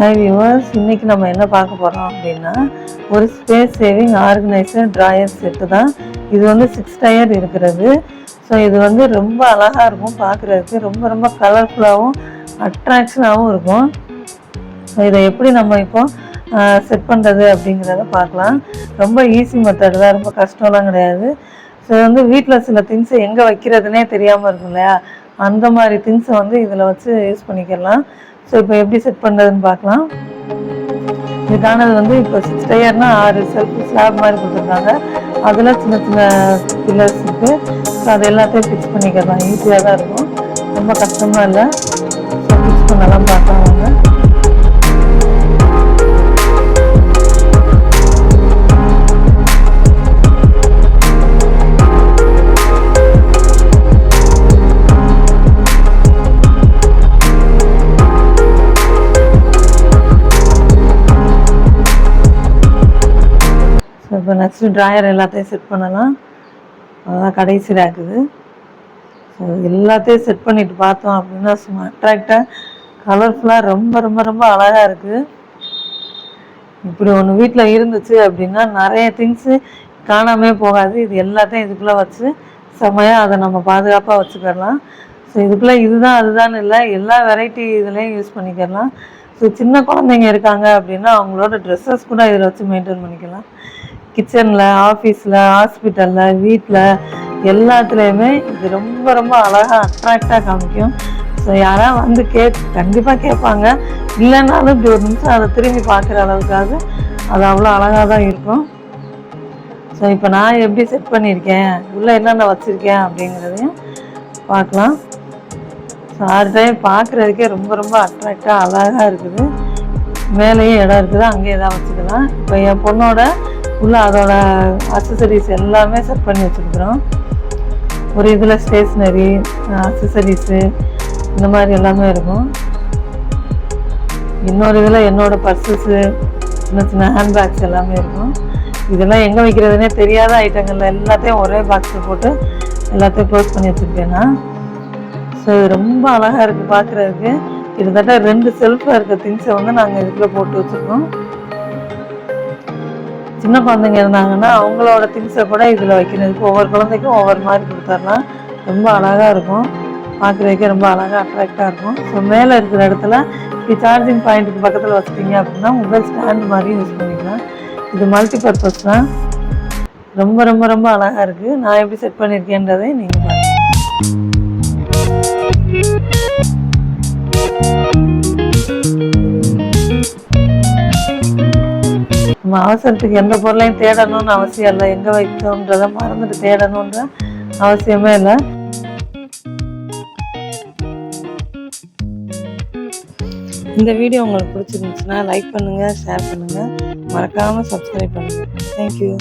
Hi viewers இன்னைக்கு நம்ம என்ன பார்க்க போகிறோம் அப்படின்னா ஒரு space saving organiser drawer set தான். இது வந்து சிக்ஸ் டயர் இருக்கிறது. ஸோ இது வந்து ரொம்ப அழகாக இருக்கும் பார்க்குறதுக்கு. ரொம்ப ரொம்ப கலர்ஃபுல்லாகவும் அட்ராக்ஷனாகவும் இருக்கும். ஸோ இதை எப்படி நம்ம இப்போ செட் பண்ணுறது அப்படிங்கிறத பார்க்கலாம். ரொம்ப ஈஸி மெத்தட் தான். ரொம்ப கஷ்டம்லாம் கிடையாது. ஸோ வந்து வீட்டில் சில திங்ஸை எங்கே வைக்கிறதுனே தெரியாமல் இருக்கும் இல்லையா? அந்த மாதிரி திங்ஸை வந்து இதில் வச்சு யூஸ் பண்ணிக்கலாம். ஸோ இப்போ எப்படி செட் பண்ணுறதுன்னு பார்க்கலாம். இதுக்கானது வந்து இப்போ சிக்ஸ் டயர்னா ஆறு செல்ஃப் ஸ்லாப் மாதிரி கொடுத்துருக்காங்க. அதில் சின்ன சின்ன பில்லர்ஸ் இருக்குது ஸோ அது எல்லாத்தையும் ஃபிக்ஸ் பண்ணிக்கலாம். ஈஸியாக தான் இருக்கும். ரொம்ப கஷ்டமாக இல்லை. ஸோ ஃபிக்ஸ் பண்ணலாம் பார்க்கலாம். ஸோ இப்போ நெக்ஸ்ட்டு ட்ராயர் எல்லாத்தையும் செட் பண்ணலாம். அதுதான் கடைசி இருக்குது ஸோ எல்லாத்தையும் செட் பண்ணிட்டு பார்த்தோம் அப்படின்னா சும்மா அட்ராக்டாக கலர்ஃபுல்லாக ரொம்ப ரொம்ப ரொம்ப அழகாக இருக்குது இப்படி ஒன்று வீட்டில் இருந்துச்சு அப்படின்னா நிறைய திங்ஸு காணாமே போகாது. இது எல்லாத்தையும் இதுக்குள்ளே வச்சு செம்மையாக அதை நம்ம பாதுகாப்பாக வச்சுக்கலாம் ஸோ இதுக்குள்ளே இதுதான் அதுதான் இல்லை. எல்லா வெரைட்டி இதுலேயும் யூஸ் பண்ணிக்கலாம் ஸோ சின்ன குழந்தைங்க இருக்காங்க அப்படின்னா அவங்களோட ட்ரெஸ்ஸஸ் கூட இதில் வச்சு மெயின்டைன் பண்ணிக்கலாம். கிச்சனில் ஆஃபீஸில் ஹாஸ்பிட்டலில் வீட்டில் எல்லாத்துலேயுமே இது ரொம்ப ரொம்ப அழகாக அட்ராக்டாக காமிக்கும். ஸோ யாராவது வந்து கே கண்டிப்பாக கேட்பாங்க. இல்லைனாலும் இப்படி ஒரு நிமிஷம் அதை திரும்பி பார்க்குற அளவுக்காவது அது அவ்வளோ அழகாக தான் இருக்கும். ஸோ இப்போ நான் எப்படி செட் பண்ணியிருக்கேன்? உள்ளே என்னென்ன வச்சுருக்கேன் அப்படிங்கிறதையும் பார்க்கலாம். ஸோ ஆறு டைம் பார்க்குறதுக்கே ரொம்ப ரொம்ப அட்ராக்டாக அழகாக இருக்குது. மேலேயும் இடம் இருக்குது. அங்கேயே தான் வச்சுக்கலாம். இப்போ என் பொண்ணோட உள்ள அதோட அக்சசரிஸ் எல்லாமே செட் பண்ணி வச்சுருக்குறோம். ஒரு இதில் ஸ்டேஷ்னரி அக்சசரிஸு இந்த மாதிரி எல்லாமே இருக்கும். இன்னொரு இதில் என்னோடய பர்சஸு சின்ன சின்ன ஹேண்ட்பேக்ஸ் எல்லாமே இருக்கும். இதெல்லாம் எங்கே வைக்கிறதுனே தெரியாத ஐட்டங்களில் எல்லாத்தையும் ஒரே பாக்ஸில் போட்டு எல்லாத்தையும் க்ளோஸ் பண்ணி வச்சுருக்கேன் நான். ஸோ இது ரொம்ப அழகாக இருக்குது பார்க்குறதுக்கு கிட்டத்தட்ட ரெண்டு செல்ஃபாக இருக்க திங்ஸை வந்து நாங்கள் இதுக்குள்ளே போட்டு வச்சுருக்கோம். சின்ன குழந்தைங்க இருந்தாங்கன்னா அவங்களோட திங்ஸை கூட இதில் வைக்கிறதுக்கு ஒவ்வொரு குழந்தைக்கும் ஒவ்வொரு மாதிரி கொடுத்துடலாம் ரொம்ப அழகாக இருக்கும். பார்க்குறதுக்கே ரொம்ப அழகாக அட்ராக்டாக இருக்கும். ஸோ மேலே இருக்கிற இடத்துல இப்போ சார்ஜிங் பாயிண்ட்டுக்கு பக்கத்தில் வச்சிட்டிங்க அப்படின்னா மொபைல் ஸ்டாண்ட் மாதிரி யூஸ் பண்ணிக்கலாம். இது மல்டி பர்பஸ் தான். ரொம்ப ரொம்ப ரொம்ப அழகாக இருக்குது நான் எப்படி செட் பண்ணியிருக்கேன்றதை நீங்கள் பாருங்கள் நம்ம அவசரத்துக்கு எந்த பொருளையும் தேடணும்னு அவசியம் இல்லை. எங்கே வைக்கணுன்றதை மறந்துட்டு தேடணுன்ற அவசியமே இல்லை. இந்த வீடியோ உங்களுக்கு பிடிச்சிருந்துச்சுன்னா லைக் பண்ணுங்கள் ஷேர் பண்ணுங்கள் மறக்காமல் சப்ஸ்கிரைப் பண்ணுங்கள் தேங்க்யூ